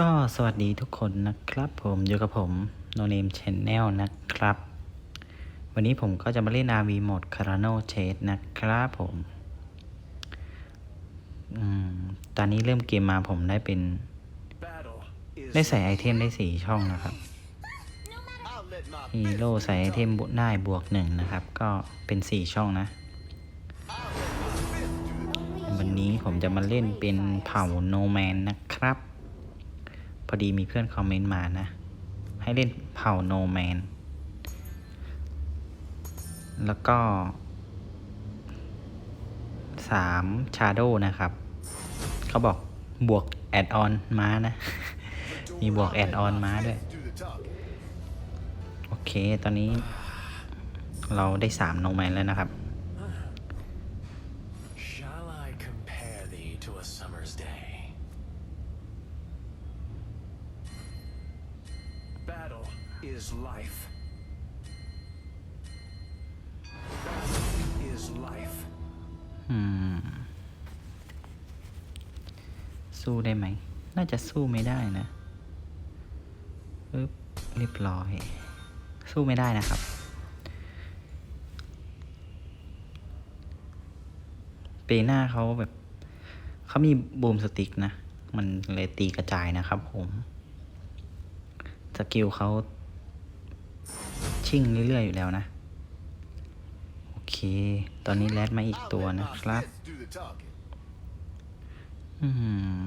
ก็สวัสดีทุกคนนะครับ ผมอยู่กับผม No Name Channel นะครับ วันนี้ผมก็จะมาเล่น RV โหมด Carano Chase นะครับผมอืมตอนนี้เริ่มเกมมาผมได้เป็น ได้ใส่ไอเทมได้สี่ช่องนะครับฮีโร่ใส่ไอเทมบุได้บวกหนึ่งนะครับ ก็เป็นสี่ช่องนะ วันนี้ผมจะมาเล่นเป็นเผ่าโนแมนนะครับ อดีมีเพื่อนคอมเมนต์มานะ ให้เล่นเผ่าโนแมน แล้วก็สามชาโดนะครับ เขาบอกบวกแอดออนม้านะ มีบวกแอดออนม้าด้วย โอเค ตอนนี้เราได้สามโนแมนแล้วนะครับ สู้ไม่ได้นะครับ ปีหน้าเขาแบบเขามีบูมสติกนะ มันเลยตีกระจายนะครับผมสกิลเขาชิ่งเรื่อยๆอยู่แล้วนะ โอเค ตอนนี้แรดมาอีกตัวนะครับ อืม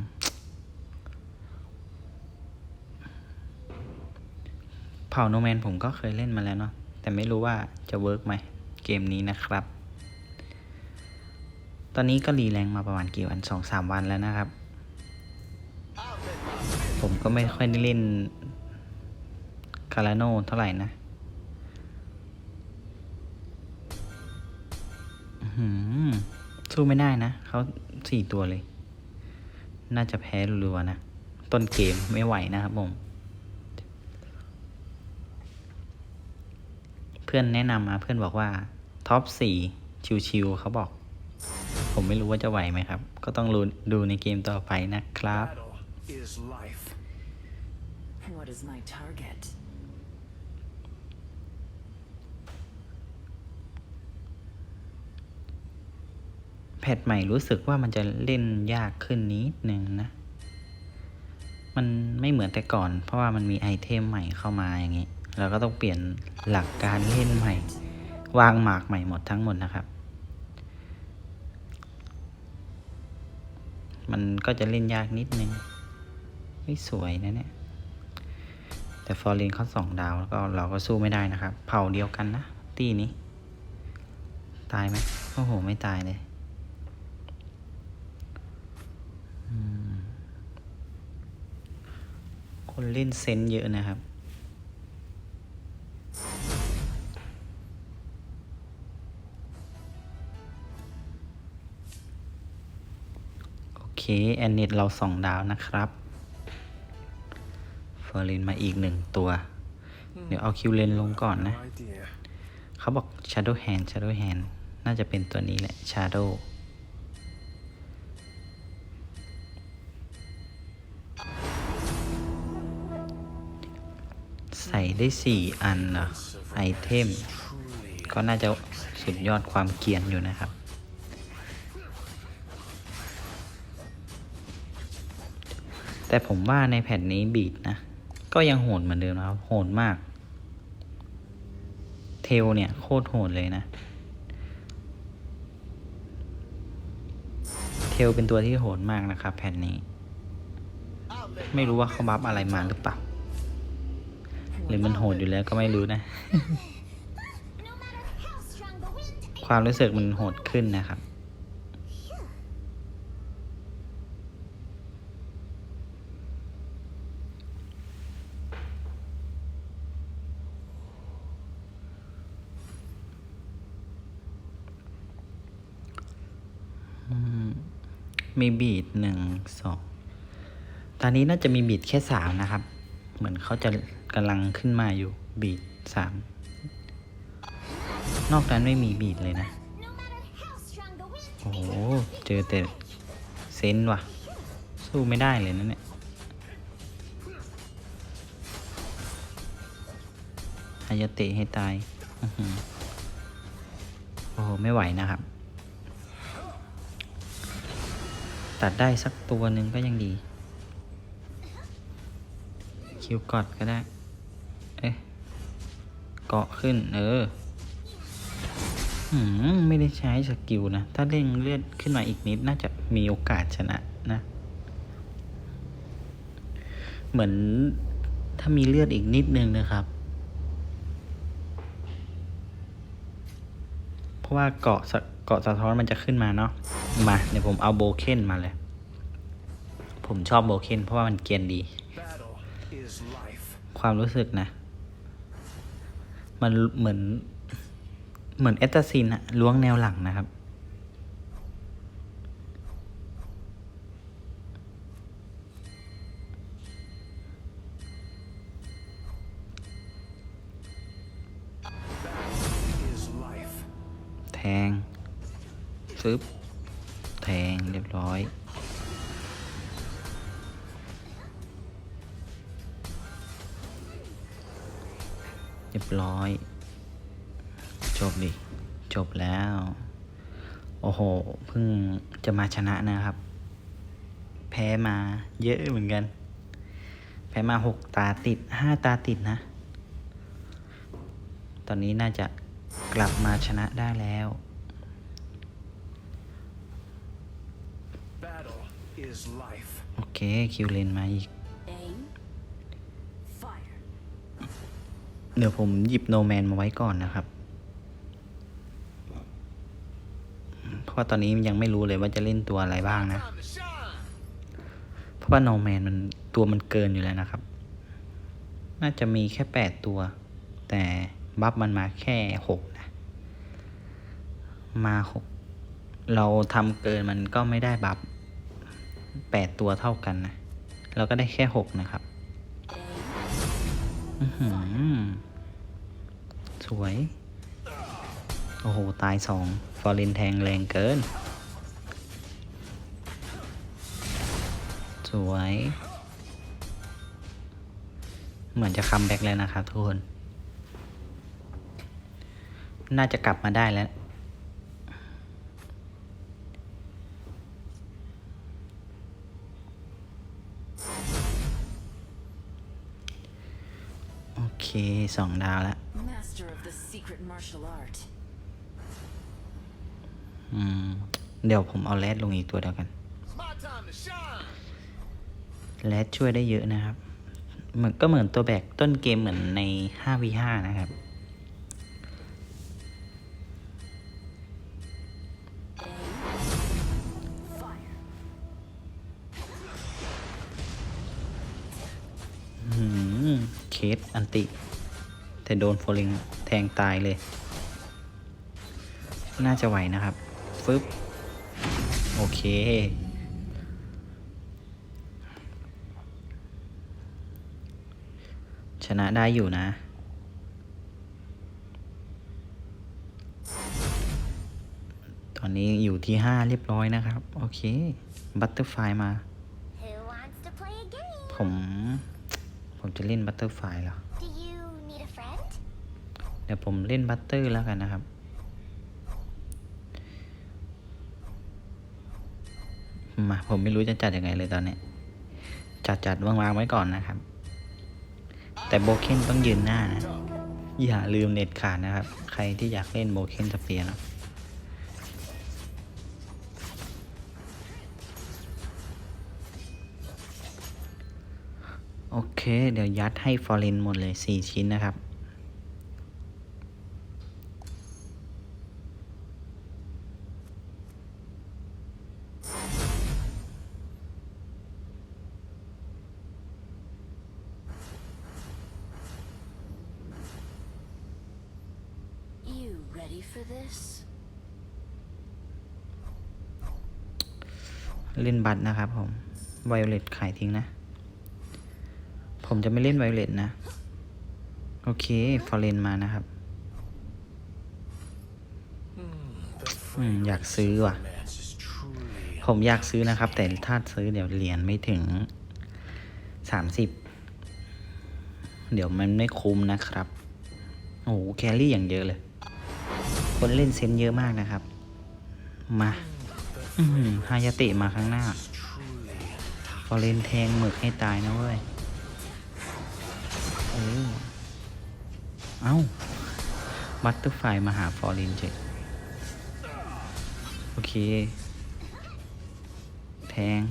เผ่าโนแมนผมก็เคยเล่นมาแล้วเนาะแต่ไม่รู้ว่าจะเวิร์กไหมเกมนี้นะครับ ตอนนี้ก็รีแรงมาประมาณกี่วันสองสามวันแล้วนะครับ ผมก็ไม่ค่อยได้เล่นคาราโนเท่าไหร่นะสู้ไม่ได้นะ เขาสี่ตัวเลย น่าจะแพ้รัวๆนะ ต้นเกมไม่ไหวนะครับผม เพื่อนแนะนำมาเพื่อนบอกว่าท็อปสี่ชิวๆเขาบอก ผมไม่รู้ว่าจะไหวไหมครับ ก็ต้องรู้ดูในเกมต่อไปนะครับ Battle is life. What is my target? แพทใหม่รู้สึกว่ามันจะเล่นยากขึ้นนิดนึงนะ มันไม่เหมือนแต่ก่อน เพราะว่ามันมีไอเทมใหม่เข้ามาอย่างนี้ เราก็ต้องเปลี่ยนหลักการเล่นใหม่ วางหมากใหม่หมดทั้งหมดนะครับ มันก็จะเล่นยากนิดนึงไม่สวยนะเนี่ย แต่ฟอร์เรนเขาสองดาวแล้วก็เราก็สู้ไม่ได้นะครับ เผ่าเดียวกันนะ ตีนี้ ตายไหมโอ้โห ไม่ตายเลยคนเล่นเซนต์เยอะนะครับ แอนเนตเราสองดาวนะครับเฟอร์ลินมาอีกหนึ่งตัว เดี๋ยวเอาคิวเลนลงก่อนนะ No idea. เขาบอก Shadow Hand Shadow Hand น่าจะเป็นตัวนี้แหละ Shadow ใส่ได้สี่อันเหรอไอเทม Truly ก็น่าจะสุดยอดความเกรียนอยู่นะครับ แต่ผมว่าในแผ่นนี้บีดนะ ก็ยังโหดเหมือนเดิมนะครับ โหดมาก เทลเนี่ย โคตรโหดเลยนะ เทลเป็นตัวที่โหดมากนะครับ แผ่นนี้ ไม่รู้ว่าเขาบัฟอะไรมาหรือเปล่า หรือมันโหดอยู่แล้วก็ไม่รู้นะ ความรู้สึกมันโหดขึ้นนะครับ มีบีดหนึ่งสองตอนนี้น่าจะมีบีดแค่สามนะครับ เหมือนเขาจะกำลังขึ้นมาอยู่บีดสามนอกนั้นไม่มีบีดเลยนะ โอ้โห เจอแต่เซนวะสู้ไม่ได้เลยนะเนี่ยอายเตะให้ตาย โอ้โห ไม่ไหวนะครับ ตัดได้สักตัวหนึ่งก็ยังดี คิวกอดก็ได้ เอ๊ะ เกาะขึ้น เอออืมไม่ได้ใช้สกิลนะ ถ้าเร่งเลือดขึ้นมาอีกนิดน่าจะมีโอกาสชนะนะ เหมือนถ้ามีเลือดอีกนิดนึงนะครับ เพราะว่าเกาะสะเกาะสะท้อนมันจะขึ้นมาเนาะมาเดี๋ยวผมเอาโบเคนมาเลย ผมชอบโบเคนเพราะว่ามันเกียนดี ความรู้สึกนะ มันเหมือนเหมือนเอตซินอะล้วงแนวหลังนะครับ งฟึบแทงเรียบร้อย เรียบร้อย จบดิ จบแล้ว โอ้โห เพิ่งจะมาชนะนะครับ แพ้มาเยอะเหมือนกัน แพ้มาหกตาติดห้าตาติดนะ ตอนนี้น่าจะ กลับมาชนะได้แล้ว Battle is life. โอเค คิวเลนมาอีก Aim. Fire. เดี๋ยวผมหยิบโนแมนมาไว้ก่อนนะครับ เพราะว่าตอนนี้ยังไม่รู้เลยว่าจะเล่นตัวอะไรบ้างนะ Time to shine. เพราะว่าโนแมนมันตัวมันเกินอยู่แล้วนะครับ น่าจะมีแค่แปดตัว แต่ บัฟมันมาแค่หกนะ มาหกเราทำเกินมันก็ไม่ได้บัฟแปดตัวเท่ากันนะ เราก็ได้แค่หกนะครับอื้อหือสวย โอ้โห ตายสองฟอร์เรนแทงแรงเกิน สวย เหมือนจะคัมแบ็กแล้วนะครับทุกคน น่าจะกลับมาได้แล้ว โอเคสองดาวแล้ว Master of the secret martial art. อืม เดี๋ยวผมเอาแรดลงอีกตัวเดียวกัน It's my time to shine. แรดช่วยได้เยอะนะครับ เหมือนก็เหมือนตัวแบกต้นเกมเหมือนใน 5v5 นะครับ สอันติ แต่โดนโฟลิงแทงตายเลย น่าจะไหวนะครับ ฟึบ โอเค ชนะได้อยู่นะ ตอนนี้อยู่ที่ห้าเรียบร้อยนะครับ โอเค บัตเตอร์ไฟมา ผม ผมจะเล่นบัตเตอร์ไฟเหรอ Do you need a friend? เดี๋ยวผมเล่นบัตเตอร์แล้วกันนะครับ มาผมไม่รู้จะจัดยังไงเลยตอนเนี้ยจัดจัดวางวางๆไว้ก่อนนะครับ แต่โบเคนต้องยืนหน้านะ อย่าลืมเน็ตขาดนะครับ ใครที่อยากเล่นโบเคนสเปียร์เนอะ โอเค เดี๋ยวยัดให้ฟอร์เรนหมดเลย 4 ชิ้นนะครับ You ready for this? เล่นบัตรนะครับผมไวโอเลตขายทิ้งนะ ผมจะไม่เล่นไวเลตนะ โอเค ฟอร์เรนมานะครับอืมอยากซื้อว่ะ ผมอยากซื้อนะครับ แต่ถ้าซื้อเดี๋ยวเหรียญไม่ถึงสามสิบ เดี๋ยวมันไม่คุ้มนะครับ โอ้โห แครี่อย่างเยอะเลย คนเล่นเซนเยอะมากนะครับ มาอือหือฮายาเตะมาข้างหน้า Truly ฟอเรนแทงหมึกให้ตายนะเว้ย เออ เอ้า บัตเตอร์ไฟมาหาฟอรินเจ็ดโอเค แทง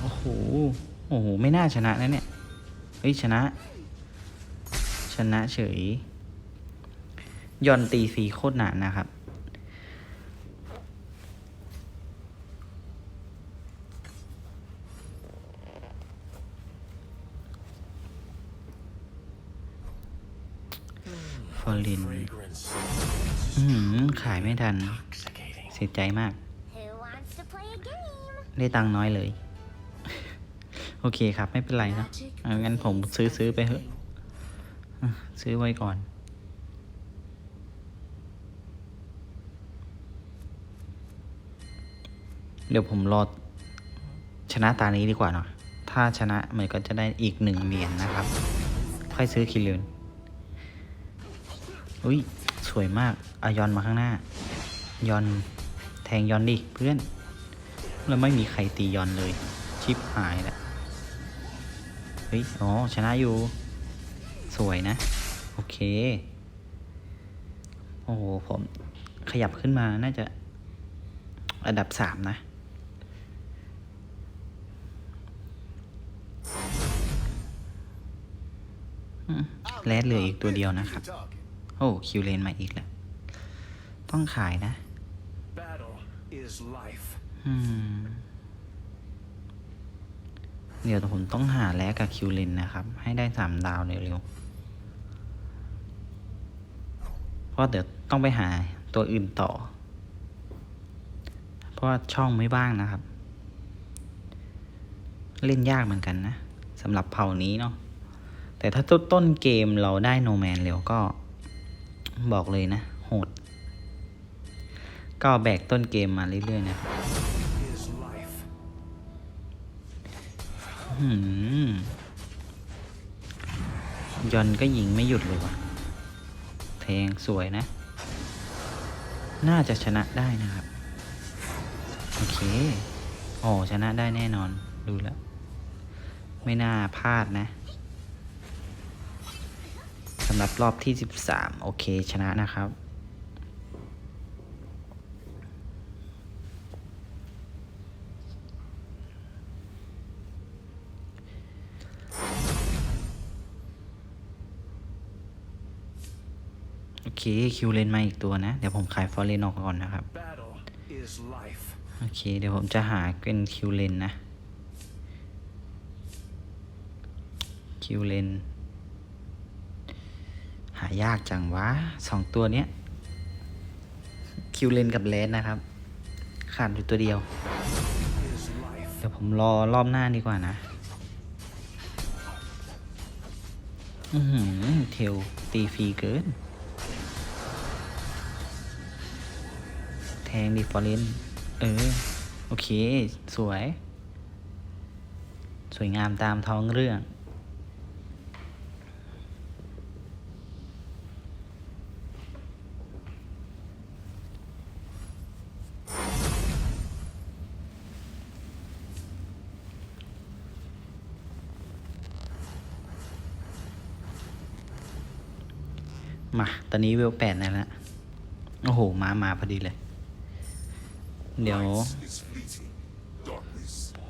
โอ้โห โอ้โห ไม่น่าชนะนะเนี่ย เฮ้ย ชนะ ชนะเฉยยอนตีสีโคตรหนานะครับ ขายไม่ทัน intoxicating. เสียใจมาก Who wants to play a game? ได้ตังค์น้อยเลย โอเคครับ ไม่เป็นไรเนอะเอางั้นผมซื้อซื้อไปเถอะอะซื้อไว้ก่อน เดี๋ยวผมรอชนะตานี้ดีกว่าเนาะถ้าชนะมันก็จะได้อีกหนึ่งเหรียญนะครับ ค่อยซื้อคิรินอุ้ย สวยมากอายอนมาข้างหน้า ยอนแทงยอนดิเพื่อนแล้วไม่มีใครตียอนเลย ชิปหายแล้วเฮ้ยอ๋อชนะอยู่ สวยนะ โอเค โอ้โห ผมขยับขึ้นมาน่าจะอันดับสามนะแลดเหลืออีกตัวเดียวนะครับ โอ้ คิวเลนมาอีกแล้ว ต้องขายนะ is life. เดี๋ยวผมต้องหาแลกกับคิวเลนนะครับ ให้ได้สามดาวเร็วๆ เพราะเดี๋ยวต้องไปหาตัวอื่นต่อ เพราะว่าช่องไม่บ้างนะครับ เล่นยากเหมือนกันนะสำหรับเผ่านี้เนาะแต่ถ้าต้นต้นเกมเราได้โนแมนเร็วก็บอกเลยนะ โหด ก็แบกต้นเกมมาเรื่อยๆนะยอนก็ยิงไม่หยุดเลยว่ะ แทงสวยนะ น่าจะชนะได้นะครับ โอเค โอ้ชนะได้แน่นอน ดูแล้ว ไม่น่าพลาดนะสำหรับรอบที่ 13 โอเคชนะนะครับ เคคิวเลนมาอีกตัวนะ เดี๋ยวผมขายฟอร์เรนออกก่อนนะครับ โอเค เดี๋ยวผมจะหาเป็นคิวเลนนะคิวเลนหายากจังวะสองตัวเนี้ยคิวเลนกับเลนนะครับ ขาดอยู่ตัวเดียว เดี๋ยวผมรอรอบหน้าดีกว่านะ อือหือเทลตีฟรีเกิน แทงดิฟอเรนเออ โอเค สวย สวยงามตามท้องเรื่อง มา ตอนนี้เวลแปดนั่นละโอ้โห มา มาพอดีเลย เดี๋ยว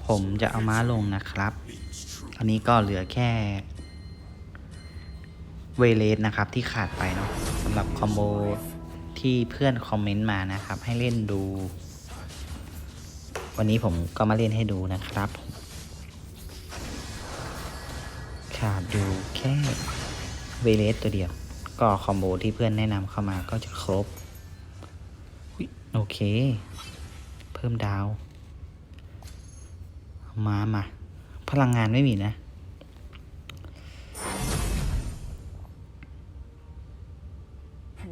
ผมจะเอาม้าลงนะครับ อันนี้ก็เหลือแค่ เวเลสนะครับที่ขาดไปเนาะสำหรับคอมโบที่เพื่อนคอมเมนต์มานะครับ ให้เล่นดู วันนี้ผมก็มาเล่นให้ดูนะครับ ขาดอยู่แค่เวเลสตัวเดียว ก็คอมโบที่เพื่อนแนะนำเข้ามาก็จะครบโอเค เพิ่มดาว มามาพลังงานไม่มีนะ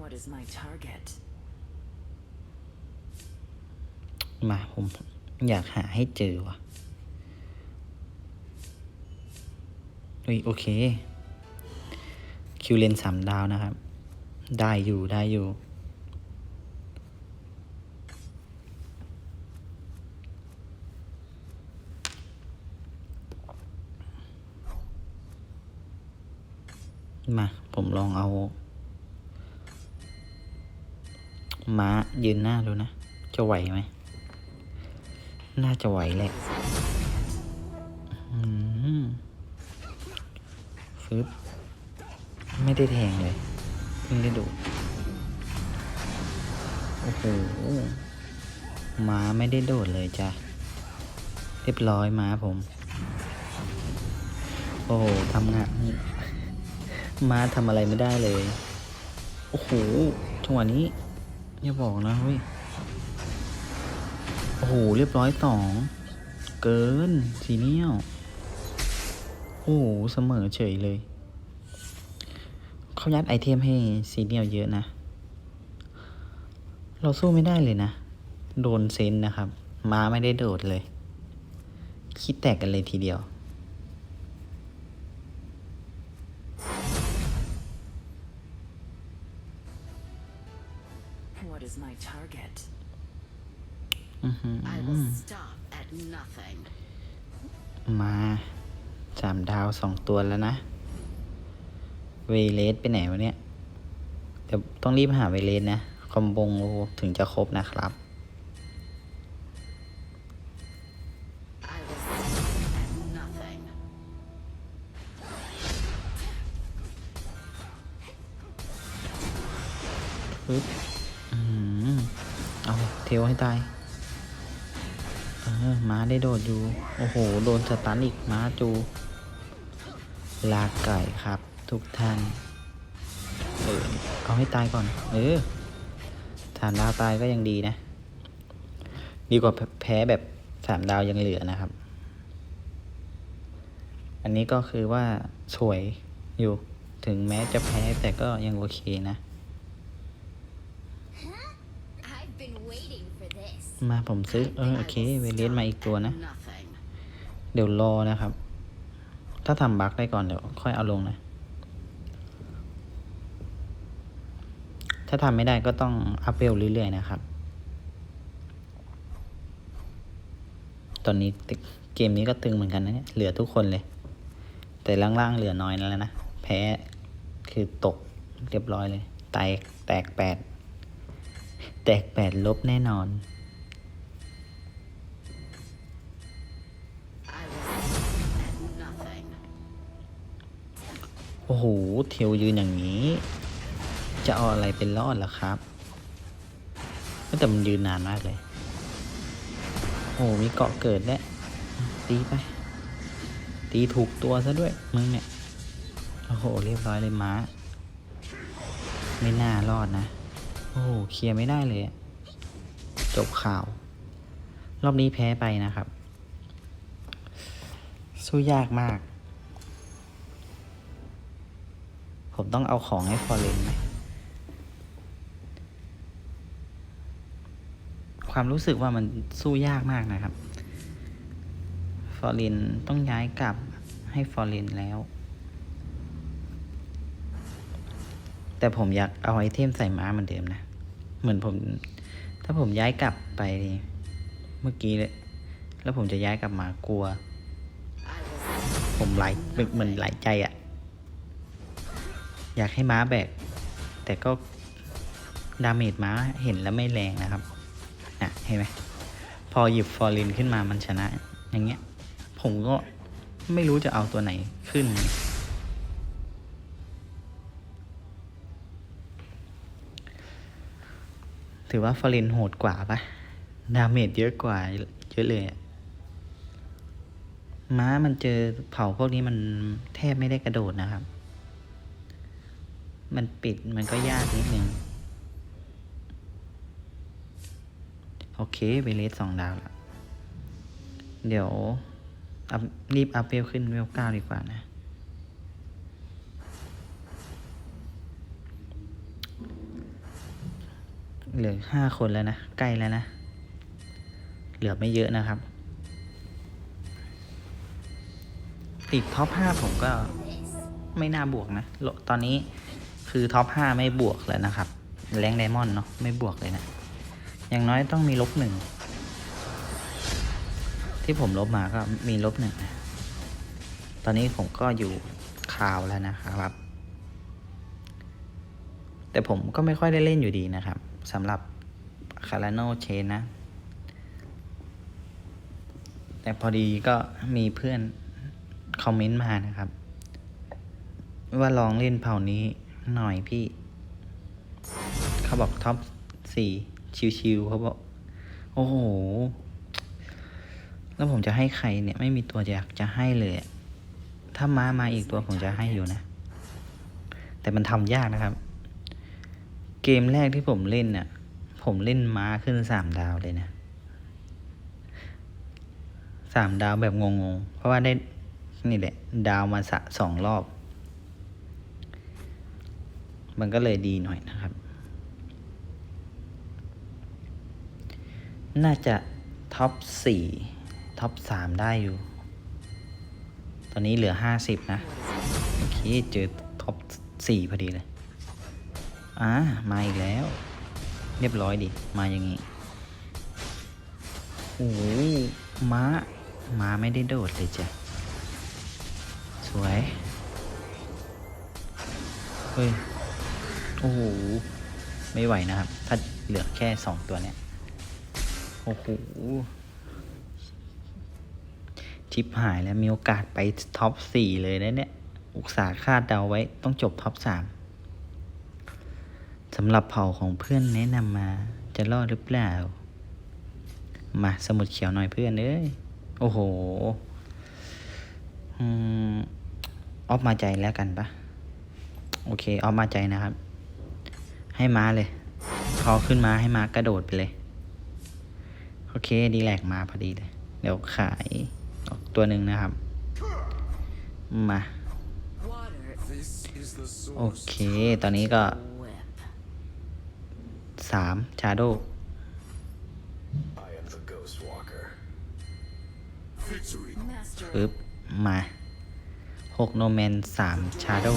What is my target? มาผมอยากหาให้เจอว่ะเฮ้ยโอเค คิวเลนสามดาวนะครับ ได้อยู่ได้อยู่ มา ผมลองเอา ม้ายืนหน้าดูนะ จะไหวไหม น่าจะไหวแหละอืมฟึบไม่ได้แทงเลยเพิ่งได้ดู โอ้โหม้าไม่ได้โดดเลยจ้ะ เรียบร้อยม้าผม โอ้โหทำงาน ม้าทำอะไรไม่ได้เลย โอ้โห จังหวะนี้อย่าบอกนะเว้ย โอ้โห เรียบร้อยสอง เกินสีเนี้ยโอ้โห เสมอเฉยเลย เขายัดไอเทมให้ซีเนียเยอะนะ เราสู้ไม่ได้เลยนะ โดนเซนนะครับ ม้าไม่ได้โดดเลย คิดแตกกันเลยทีเดียว target? อื้อหือ I will stop at nothing. มาสามดาวสองตัวแล้วนะ เวเลสไปไหนวะเนี่ยเดี๋ยวต้องรีบหาเวเลสนะ คอมบงถึงจะครบนะครับ I will stop at nothing. ปึ๊บอืม เทลให้ตายเออม้าได้โดดอยู่ โอ้โห โดนสตันอีกม้าจู ลาไก่ครับ ทุกท่าน เออ เอาให้ตายก่อน เออสามดาวตายก็ยังดีนะ ดีกว่าแพ้แบบสามดาวยังเหลือนะครับ อันนี้ก็คือว่าสวยอยู่ ถึงแม้จะแพ้แต่ก็ยังโอเคนะ มาผมซื้อเออโอเคเวเลสมาอีกตัวนะ เดี๋ยวรอนะครับ ถ้าทำบั๊กได้ก่อนเดี๋ยวค่อยเอาลงนะ ถ้าทำไม่ได้ก็ต้องอัพเวลเรื่อยๆนะครับ ตอนนี้เกมนี้ก็ตึงเหมือนกันนะเนี่ยเหลือทุกคนเลย แต่ล่างๆเหลือน้อยแล้วนะ แพ้คือตกเรียบร้อยเลย แตกแตกแปดแตกแปดลบแน่นอน โอ้โห เทลยืนอย่างนี้ จะเอาอะไรเป็นรอดล่ะครับ แต่มันยืนนานมากเลย โอ้โมีเกาะเกิดแล้วตีไป ตีถูกตัวซะด้วย มึงเนี่ย โอ้โห เรียบร้อยเลยม้า ไม่น่ารอดนะ โอ้โห เคลียร์ไม่ได้เลยจบข่าว รอบนี้แพ้ไปนะครับ สู้ยากมาก ผมต้องเอาของให้ฟอร์เรนไหมความรู้สึกว่ามันสู้ยากมากนะครับ ฟอร์เรนต้องย้ายกลับให้ฟอร์เรนแล้ว แต่ผมอยากเอาไอเทมใส่ม้าเหมือนเดิมนะ เหมือนผม ถ้าผมย้ายกลับไปเมื่อกี้เลยแล้วผมจะย้ายกลับมากลัว ผมไหลเหมือนไหลใจอะ่ะ อยากให้ม้าแบก แต่ก็ดาเมจม้าเห็นแล้วไม่แรงนะครับนะเห็นไหมพอหยิบฟอร์ลินขึ้นมามันชนะ อย่างเงี้ย ผมก็ไม่รู้จะเอาตัวไหนขึ้น ถือว่าฟอร์ลินโหดกว่าปะดาเมจเยอะกว่าเยอะเลยม้ามันเจอเผาพวกนี้มันแทบไม่ได้กระโดดนะครับ มันปิดมันก็ยากนิดนึงโอเคไปเลสสองดาวแล้วเดี๋ยวอัพรีบอัพเวลขึ้นเวลเก้าดีกว่านะ เหลือห้าคนแล้วนะ ใกล้แล้วนะ เหลือไม่เยอะนะครับ ติดท็อปห้าผมก็ไม่น่าบวกนะโลตอนนี้ คือท็อปห้าไม่บวกแล้วนะครับ แรงไดมอนด์เนาะไม่บวกเลยนะ อย่างน้อยต้องมีลบหนึ่ง ที่ผมลบมาก็มีลบหนึ่งนะ ตอนนี้ผมก็อยู่คาวแล้วนะครับ แต่ผมก็ไม่ค่อยได้เล่นอยู่ดีนะครับสำหรับคาราโนเชนนะ แต่พอดีก็มีเพื่อนคอมเมนต์มานะครับ ว่าลองเล่นเผ่านี้ หน่อยพี่ เขาบอกท็อปสี่ชิวๆเขาบอก โอ้โห แล้วผมจะให้ใครเนี่ย ไม่มีตัวอยากจะให้เลย ถ้าม้ามาอีกตัวผมจะให้อยู่นะ แต่มันทำยากนะครับ เกมแรกที่ผมเล่นเนี่ยผมเล่นม้าขึ้นสามดาวเลยนะสามดาวแบบงงๆ เพราะว่าได้นี่แหละ ดาวมาสะสองรอบ มันก็เลยดีหน่อยนะครับ น่าจะท็อปสี่ท็อปสามได้อยู่ ตอนนี้เหลือห้าสิบนะโอเคเจอท็อปสี่พอดีเลย อ่า มาอีกแล้ว เรียบร้อยดิ มาอย่างงี้ โอ้ม้า ม้าไม่ได้โดดเลยจ้ะ สวย เฮ้ย โอ้โห ไม่ไหวนะครับ ถ้าเหลือแค่สองตัวเนี้ยโอ้โหชิปหายแล้วมีโอกาสไปท็อปสี่เลยนะเนี่ย อุตสาห์คาดเดาไว้ต้องจบท็อปสามสำหรับเผ่าของเพื่อนแนะนำมาจะรอดหรือเปล่า มาสมุดเขียวหน่อยเพื่อนเอ้ย โอ้โหออฟมาใจแล้วกันปะโอเค ออฟมาใจนะครับ ให้ม้าเลยพอขึ้นมาให้ม้ากระโดดไปเลย โอเคดีแลกมาพอดีเลย เดี๋ยวขายออกตัวหนึ่งนะครับ มา Water โอเค ตอนนี้ก็ whip. สามชาโด I am the Ghost Walker. Master ปึ๊บ มาหกโนแมนสามชาโด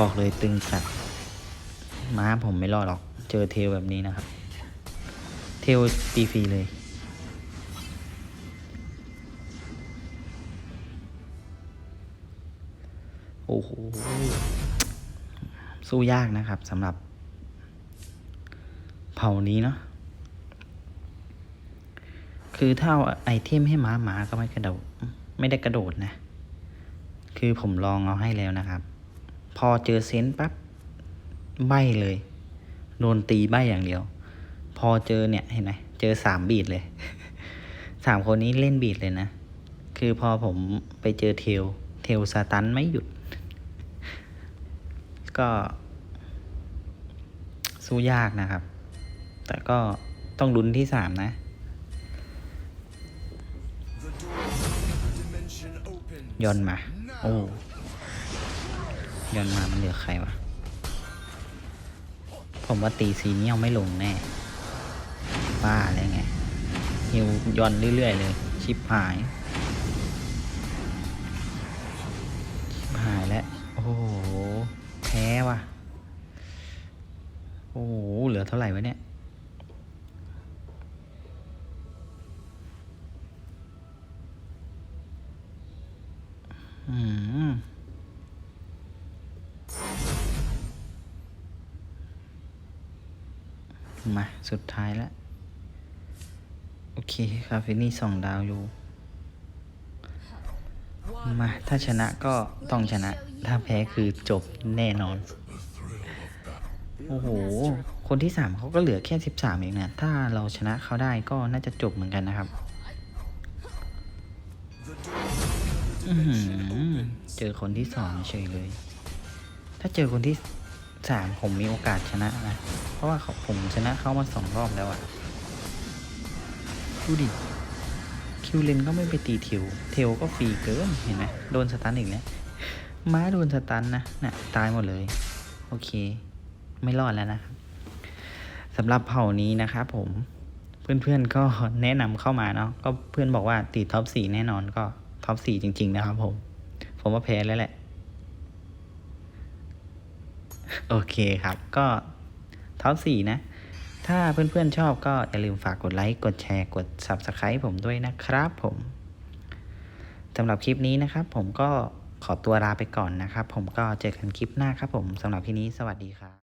บอกเลยตึงสัตว์ม้าผมไม่รอดหรอก เจอเทลแบบนี้นะครับ เทลตีฟรีเลย โอ้โห สู้ยากนะครับสำหรับ เผ่านี้เนาะคือถ้าเอาไอเทมให้ม้าม้าก็ไม่กระโดด ไม่ได้กระโดดนะ คือผมลองเอาให้แล้วนะครับ พอเจอเซนปั๊บใบเลย โดนตีใบอย่างเดียว พอเจอเนี่ยเห็นไหมเจอสามบีดเลยสามคนนี้เล่นบีดเลยนะ คือพอผมไปเจอเทล เทลสตันไม่หยุด ก็ สู้ยากนะครับ แต่ก็ต้องลุ้นที่สามนะ ยอนมา โอ้ ย้อนมามันเหลือใครวะ ผมว่าตีซีเนียลไม่ลงแน่ บ้าอะไรไงฮิวย้อนเรื่อยๆเลย ชิปหาย ชิปหายแล้ว โอ้โห แพ้ว่ะ โอ้โห เหลือเท่าไหร่วะเนี่ย สุดท้ายแล้วโอเคคาเฟนี่สองดาวอยู่ มา ถ้าชนะก็ต้องชนะ ถ้าแพ้คือจบแน่นอน โอ้โห คนที่สามเขาก็เหลือแค่สิบสามเองนะ ถ้าเราชนะเขาได้ก็น่าจะจบเหมือนกันนะครับอื้อหือเจอคนที่สองเฉยเลย ถ้าเจอคนที่ สามผมมีโอกาสชนะนะ เพราะว่าเขาผมชนะเขามาสองรอบแล้วอะดูดิ คิวเลนก็ไม่ไปตีเทลเทลก็ฟรีเกิน เห็นไหมโดนสตันอีกแล้ว ม้าโดนสตันนะน่ะ ตายหมดเลย โอเค ไม่รอดแล้วนะครับสำหรับเผ่านี้นะครับผม เพื่อนๆก็แนะนำเข้ามาเนาะ ก็เพื่อนบอกว่าติดท็อปสี่แน่นอนก็ท็อปสี่จริง ๆ นะครับผม ผมว่าแพ้แล้วแหละ โอเคครับ ก็ท็อปสี่นะ ถ้าเพื่อนๆชอบก็อย่าลืมฝากกดไลค์ กดแชร์ กด Subscribe ผมด้วยนะครับผมสำหรับคลิปนี้นะครับ ผมก็ขอตัวลาไปก่อนนะครับ ผมก็เจอกันคลิปหน้าครับผมสำหรับที่นี้สวัสดีครับ